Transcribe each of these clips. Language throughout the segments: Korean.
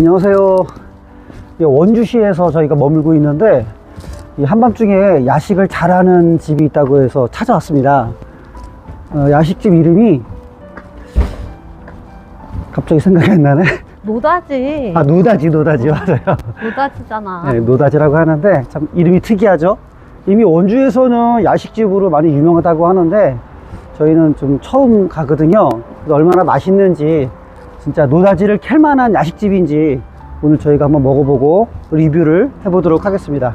안녕하세요. 이 원주시에서 저희가 머물고 있는데 이 한밤중에 야식을 잘하는 집이 있다고 해서 찾아왔습니다. 어, 야식집 이름이 갑자기 생각이 안 나네. 노다지. 아 노다지 노다지 맞아요. 노다지잖아. 네, 노다지라고 하는데 참 이름이 특이하죠. 이미 원주에서는 야식집으로 많이 유명하다고 하는데 저희는 좀 처음 가거든요. 얼마나 맛있는지 진짜 노다지를 캘 만한 야식집인지 오늘 저희가 한번 먹어보고 리뷰를 해보도록 하겠습니다.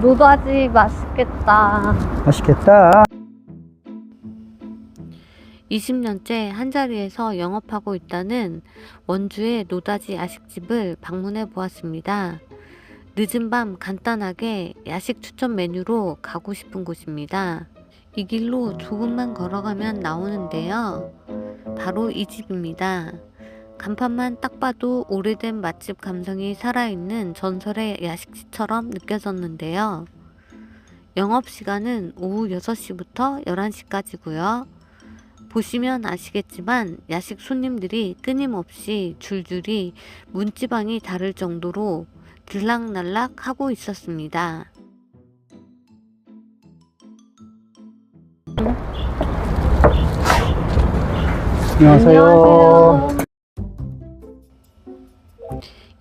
노다지 맛있겠다. 맛있겠다. 20년째 한자리에서 영업하고 있다는 원주의 노다지 야식집을 방문해 보았습니다. 늦은 밤 간단하게 야식 추천 메뉴로 가고 싶은 곳입니다. 이 길로 조금만 걸어가면 나오는데요. 바로 이 집입니다. 간판만 딱 봐도 오래된 맛집 감성이 살아있는 전설의 야식집처럼 느껴졌는데요. 영업시간은 오후 6시부터 11시까지고요. 보시면 아시겠지만 야식 손님들이 끊임없이 줄줄이 문지방이 다를 정도로 들락날락 하고 있었습니다. 안녕하세요.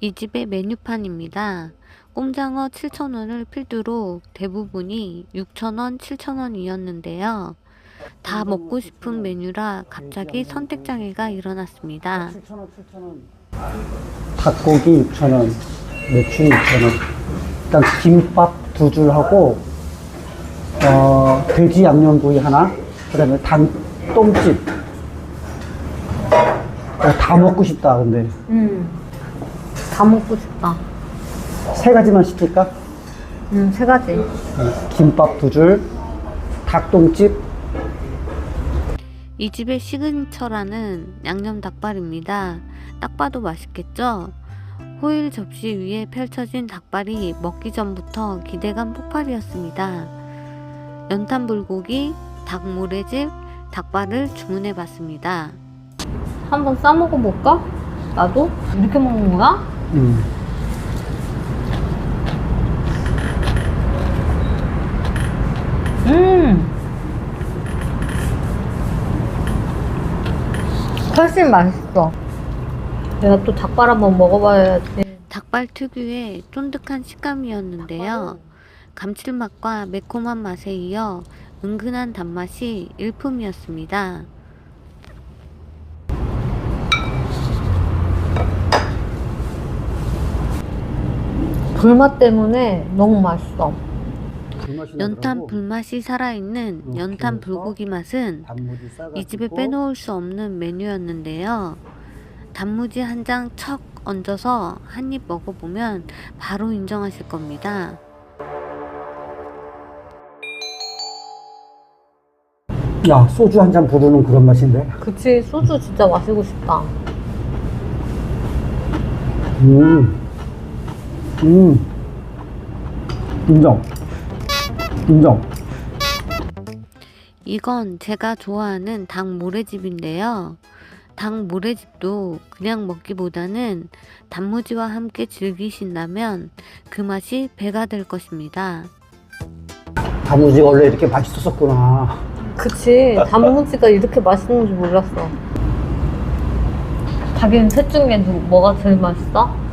이 집의 메뉴판입니다. 꼼장어 7,000원을 필두로 대부분이 6,000원, 7,000원이었는데요. 다 먹고 싶은 메뉴라 갑자기 선택장애가 일어났습니다. 7,000원, 7,000원. 닭고기 6,000원, 매출 6,000원. 일단 김밥 두 줄 하고, 어, 돼지 양념구이 하나, 그 다음에 단똥집. 어, 다 먹고 싶다, 근데. 음. 다 먹고 싶다. 세 가지만 시킬까? 음, 세 가지. 어, 김밥 두 줄, 닭똥집, 이 집의 시그니처라는 양념 닭발입니다. 딱 봐도 맛있겠죠? 호일 접시 위에 펼쳐진 닭발이 먹기 전부터 기대감 폭발이었습니다. 연탄 불고기, 닭모래집, 닭발을 주문해 봤습니다. 한번 싸 먹어볼까? 나도? 이렇게 먹는 거야? 음, 음. 훨씬 맛있어. 내가 또 닭발 한번 먹어봐야지. 닭발 특유의 쫀득한 식감이었는데요. 감칠맛과 매콤한 맛에 이어 은근한 단맛이 일품이었습니다. 불맛 때문에 너무 맛있어. 연탄. 불맛이 살아있는 이렇게 연탄 해서 불고기 맛은 이 집에 빼놓을 수 없는 메뉴였는데요. 단무지 한 장 척 얹어서 한 입 먹어보면 바로 인정하실 겁니다. 야 소주 한 잔 부르는 그런 맛인데 그치, 소주 진짜 마시고 싶다. 음, 음, 인정, 인정. 이건 제가 좋아하는 닭 모래집인데요. 닭 모래집도 그냥 먹기보다는 단무지와 함께 즐기신다면 그 맛이 배가 될 것입니다. 단무지가 원래 이렇게 맛있었구나. 그치, 단무지가 이렇게 맛있는 줄 몰랐어. 닭은 셋 중에 누, 뭐가 제일 맛있어?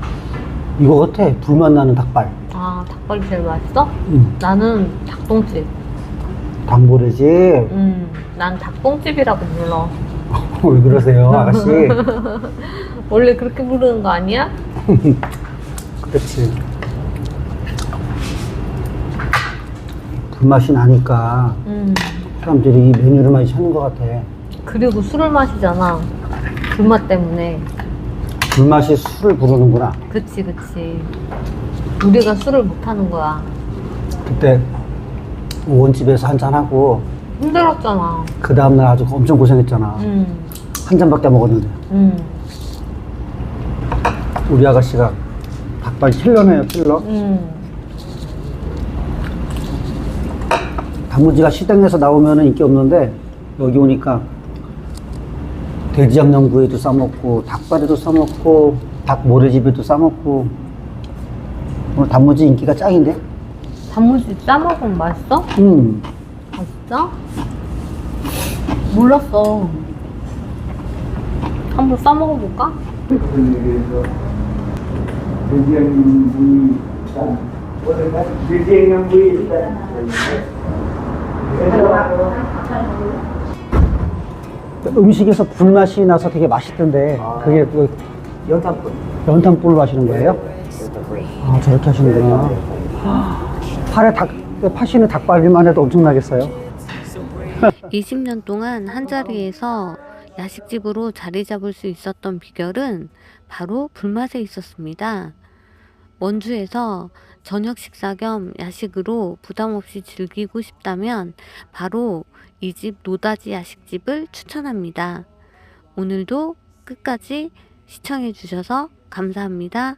이거 같아. 불맛 나는 닭발. 아, 닭발이 제일 맛있어? 음, 나는 닭똥집. 단무래지. 음, 난 닭똥집이라고 불러. 왜 그러세요, 아가씨? 원래 그렇게 부르는 거 아니야? 그렇지. 불맛이 나니까 음. 사람들이 이 메뉴를 많이 찾는 것 같아. 그리고 술을 마시잖아. 불맛 때문에. 불맛이 술을 부르는구나. 그치, 그치. 우리가 술을 못 하는 거야. 그때 원집에서 한잔 하고 힘들었잖아. 그 다음날 아주 엄청 고생했잖아. 음, 한 잔밖에 안 먹었는데. 음, 우리 아가씨가 닭발 킬러네요, 킬러. 음. 단무지가 시댁에서 나오면 인기 없는데 여기 오니까 돼지 양념구이도 싸먹고 닭발에도 싸먹고 닭 모래집에도 싸먹고 오늘 단무지 인기가 짱인데? 단무지 싸먹으면 맛있어? 음. 아 진짜? 몰랐어. 한번 싸먹어볼까? 음식에서 불맛이 나서 되게 맛있던데 그게 그 연탄불. 연탄불로 하시는 거예요? 아 저렇게 하시는구나 팔에 닭 파시는 닭발리만 해도 엄청나겠어요 20년 동안 한 자리에서 야식집으로 자리 잡을 수 있었던 비결은 바로 불맛에 있었습니다. 원주에서 저녁 식사 겸 야식으로 부담 없이 즐기고 싶다면 바로 이 집 노다지 야식집을 추천합니다. 오늘도 끝까지 시청해 주셔서 감사합니다.